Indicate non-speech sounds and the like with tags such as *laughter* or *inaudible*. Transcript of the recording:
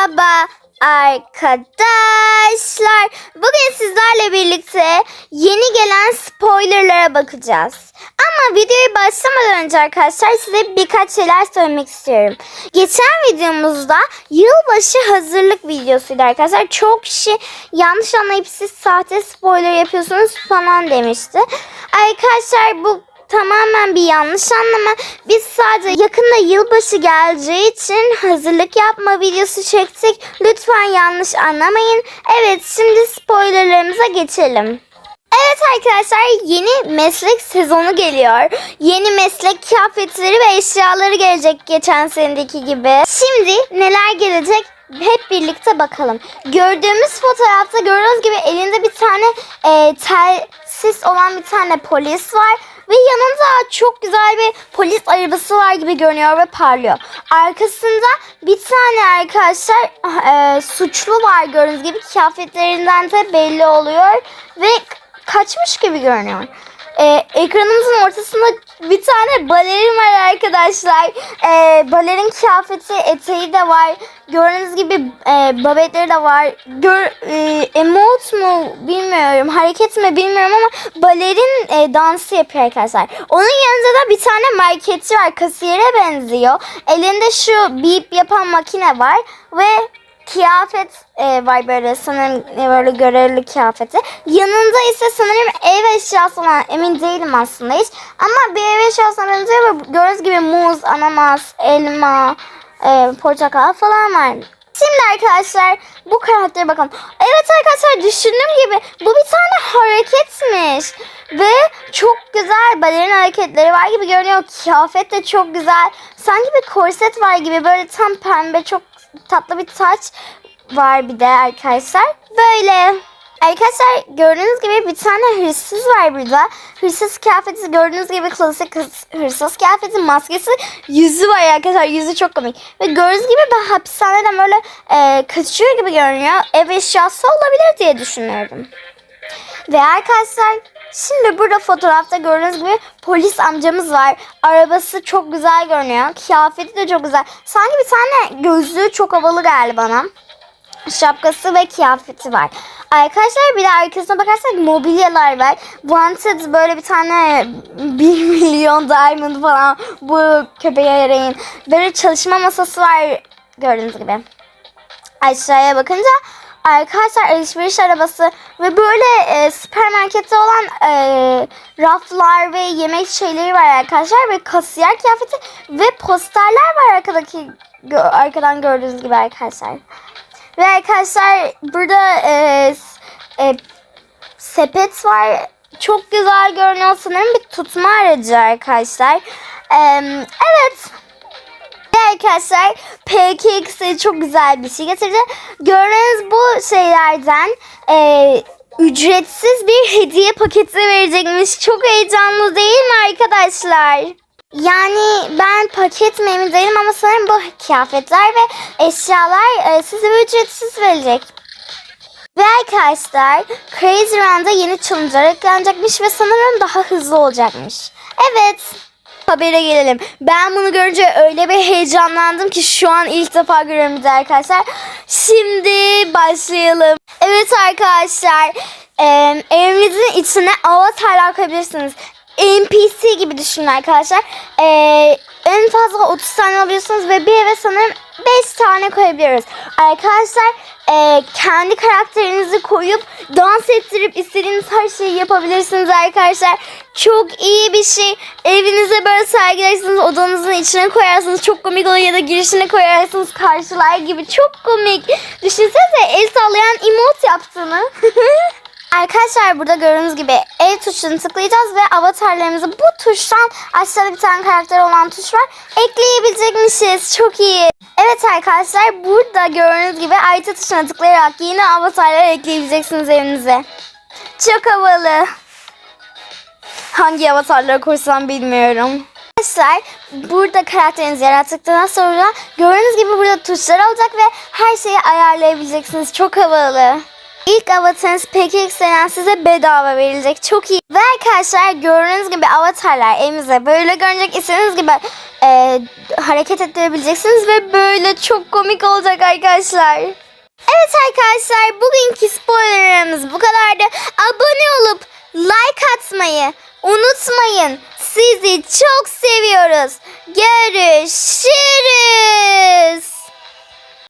Merhaba arkadaşlar. Bugün sizlerle birlikte yeni gelen spoilerlara bakacağız. Ama videoyu başlamadan önce arkadaşlar size birkaç şeyler söylemek istiyorum. Geçen videomuzda yılbaşı hazırlık videosuydu arkadaşlar. Çok kişi yanlış anlayıp siz sahte spoiler yapıyorsunuz falan demişti. Arkadaşlar bu tamamen bir yanlış anlama. Biz sadece yakında yılbaşı geleceği için hazırlık yapma videosu çektik. Lütfen yanlış anlamayın. Evet şimdi spoilerlarımıza geçelim. Evet arkadaşlar yeni meslek sezonu geliyor. Yeni meslek kıyafetleri ve eşyaları gelecek geçen senedeki gibi. Şimdi neler gelecek hep birlikte bakalım. Gördüğümüz fotoğrafta gördüğünüz gibi elinde bir tane e, telsiz olan bir tane polis var. Ve yanında çok güzel bir polis arabası var gibi görünüyor ve parlıyor. Arkasında bir tane arkadaşlar e, suçlu var gördüğünüz gibi kıyafetlerinden de belli oluyor. Ve kaçmış gibi görünüyor. Ee, ekranımızın ortasında bir tane balerin var arkadaşlar. Ee, balerin kıyafeti eteği de var. Gördüğünüz gibi e, babetleri de var. Gör, e, emote mu bilmiyorum. Hareket mi bilmiyorum ama balerin e, dansı yapıyor arkadaşlar. Onun yanında da bir tane marketçi var. Kasiyere benziyor. Elinde şu bip yapan makine var. Ve kıyafet e, var böyle sanırım e, böyle görevli kıyafeti. Yanında ise sanırım ev eşyası olan emin değilim aslında hiç. Ama bir ev eşyasına benziyor ve gördüğünüz gibi muz, ananas, elma, e, portakal falan var. Şimdi arkadaşlar bu karaktere bakalım. Evet arkadaşlar düşündüğüm gibi bu bir tane hareketmiş. Ve çok güzel balerin hareketleri var gibi görünüyor. Kıyafet de çok güzel. Sanki bir korset var gibi böyle tam pembe çok tatlı bir saç var bir de arkadaşlar. Böyle. Arkadaşlar gördüğünüz gibi bir tane hırsız var burada. Hırsız kıyafeti gördüğünüz gibi klasik hırs- hırsız kıyafeti maskesi yüzü var arkadaşlar. Yüzü çok komik. Ve gördüğünüz gibi ben hapishaneden böyle e, kaçıyor gibi görünüyor. Ev eşyası olabilir diye düşünüyorum. Ve arkadaşlar şimdi burada fotoğrafta gördüğünüz gibi polis amcamız var. Arabası çok güzel görünüyor. Kıyafeti de çok güzel. Sanki bir tane gözlüğü çok havalı geldi bana. Şapkası ve kıyafeti var. Arkadaşlar bir de arkasına bakarsak mobilyalar var. Wanted böyle bir tane 1 *laughs* milyon diamond falan bu köpeğe yarayın. Böyle çalışma masası var gördüğünüz gibi. Aşağıya bakınca arkadaşlar alışveriş arabası ve böyle e, süpermarkette olan e, raflar ve yemek şeyleri var arkadaşlar ve kasiyer kıyafeti ve posterler var arkadaki gö- arkadan gördüğünüz gibi arkadaşlar. Ve arkadaşlar burada e, e, sepet var. Çok güzel görünüyor sanırım bir tutma aracı arkadaşlar. E, evet. Arkadaşlar PKX'e çok güzel bir şey getirdi. Gördüğünüz bu şeylerden e, ücretsiz bir hediye paketi verecekmiş. Çok heyecanlı değil mi arkadaşlar? Yani ben paket mi değilim ama sanırım bu kıyafetler ve eşyalar e, size ücretsiz verecek. Ve arkadaşlar Crazy Run'da yeni challenge'lar eklenecekmiş ve sanırım daha hızlı olacakmış. Evet. Habere gelelim. Ben bunu görünce öyle bir heyecanlandım ki şu an ilk defa görüyorum arkadaşlar. Şimdi başlayalım. Evet arkadaşlar. E, evinizin içine avatarlar koyabilirsiniz. NPC gibi düşünün arkadaşlar. Ee, en fazla 30 tane alabiliyorsunuz ve bir eve sanırım 5 tane koyabiliyoruz. Arkadaşlar e, kendi karakterinizi koyup dans ettirip istediğiniz her şeyi yapabilirsiniz arkadaşlar. Çok iyi bir şey. Evinize böyle sergilersiniz, odanızın içine koyarsınız. Çok komik olur ya da girişine koyarsınız karşılar gibi. Çok komik. Düşünsenize el sallayan emote yaptığını. *laughs* Arkadaşlar burada gördüğünüz gibi el tuşunu tıklayacağız ve avatarlarımızı bu tuştan aşağıda bir tane karakter olan tuş var. Ekleyebilecekmişiz. Çok iyi. Evet arkadaşlar burada gördüğünüz gibi ayrıca tuşuna tıklayarak yeni avatarlar ekleyebileceksiniz evinize. Çok havalı. Hangi avatarları koysam bilmiyorum. Arkadaşlar burada karakterinizi yarattıktan sonra gördüğünüz gibi burada tuşlar olacak ve her şeyi ayarlayabileceksiniz. Çok havalı. İlk avatarınız PKX denen size bedava verilecek. Çok iyi. Ve arkadaşlar gördüğünüz gibi avatarlar evimize böyle görünecek. İstediğiniz gibi e, hareket ettirebileceksiniz ve böyle çok komik olacak arkadaşlar. Evet arkadaşlar bugünkü spoilerlarımız bu kadardı. Abone olup like atmayı unutmayın. Sizi çok seviyoruz. Görüşürüz.